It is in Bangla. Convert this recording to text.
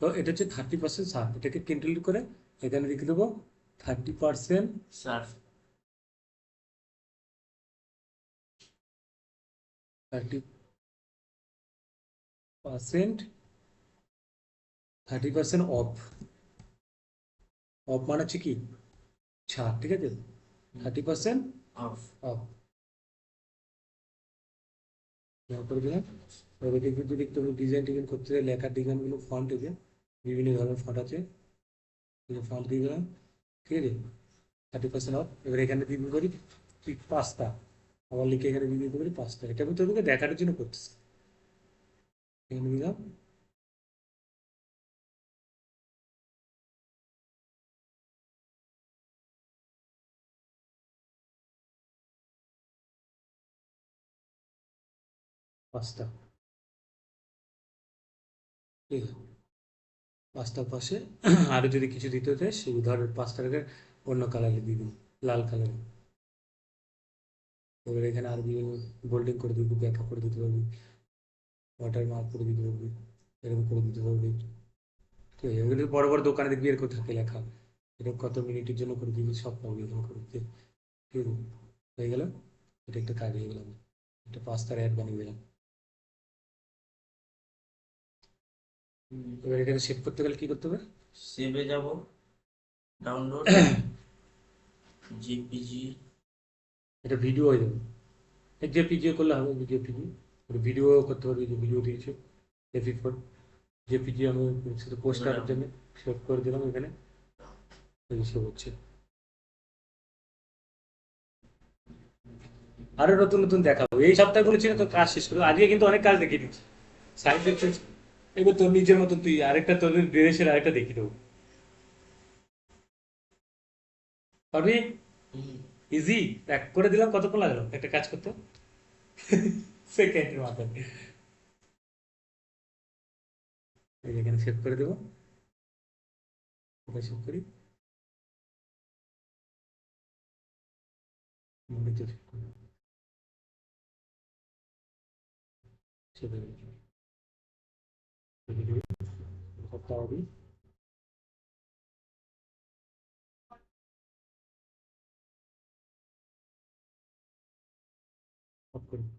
তো এটা হচ্ছে থার্টি পার্সেন্ট সার এটাকে ক্যান্টেল করে এখানে লিখে দেবো thirty percent Surf thirty percent thirty percent off off মানে হচ্ছে কি? ছাড় ঠিক আছে? থার্টি পার্সেন্ট অফ অফ করে দিলাম এবার যদি তুমি ডিজাইন টিজাইন করতে চাই লেখার ডিজাইনগুলো ফন্ট আছে বিভিন্ন ধরনের ফন্ট আছে। ফন্ট দিয়ে দিলাম। ঠিক আছে? থার্টি পার্সেন্ট অফ এবার এখানে দিয়ে করি পারি পাঁচটা। আবার লিখে এখানে দিয়ে করি পাঁচটা। এটা আমি তোদেরকে দেখার জন্য করতেছি। এখানে দিলাম। পাঁচটা। পাঁচটার পাশে আরও যদি কিছু দিতে চাই, সেই ধর পাঁচটাকে অন্য কালারে দিন লাল কালারে এবার এখানে আর বিভিন্ন বোল্ডিং করে দিবি ব্যাকআপ করে দিতে পারবি ওয়াটার মার্ক করে দিতে পারবি, এরকম করে দিতে পারবি। ঠিক আছে এগুলো বড় বড় দোকানে দেখবি এরকম থাকে লেখা। এটা কত মিনিটের জন্য করে দিবি, সব পাবি এরকম করে দিতে। ঠিক হয়ে গেল? এটা একটা কাজ হয়ে গেল। একটা পাঁচটার অ্যাড বানিয়ে দিলাম। এবার এটাকে সেভ করতে গেলে কি করতে হবে? সেভে যাব ডাউনলোড জেপিজি এটা ভিডিও হয়ে যাবে। যে করলে হবে ভিডিও পিজি ভিডিও করতে পারবি যে ভিডিও দিয়েছে এপি ফোর যে পিজি আমি শুধু পোস্টারের জন্য সেভ করে দিলাম এখানে। সেভ হচ্ছে। আরও নতুন নতুন দেখাবো। এই সপ্তাহগুলো ছিল তো কাজ শেষ করব আজকে কিন্তু অনেক কাজ দেখিয়ে দিচ্ছি। সাইড এবার তোর নিজের মতন তুই আরেকটা তোর ড্রেসের আরেকটা দেখিয়ে দেবো পারবি? ইজি এক করে দিলাম কতক্ষণ লাগল? একটা কাজ করতে। সেকেন্ডের মাথায় এই এখানে সেভ করে দেবো। সেভ করি। করে দেবো। Save হয়ে গেছে।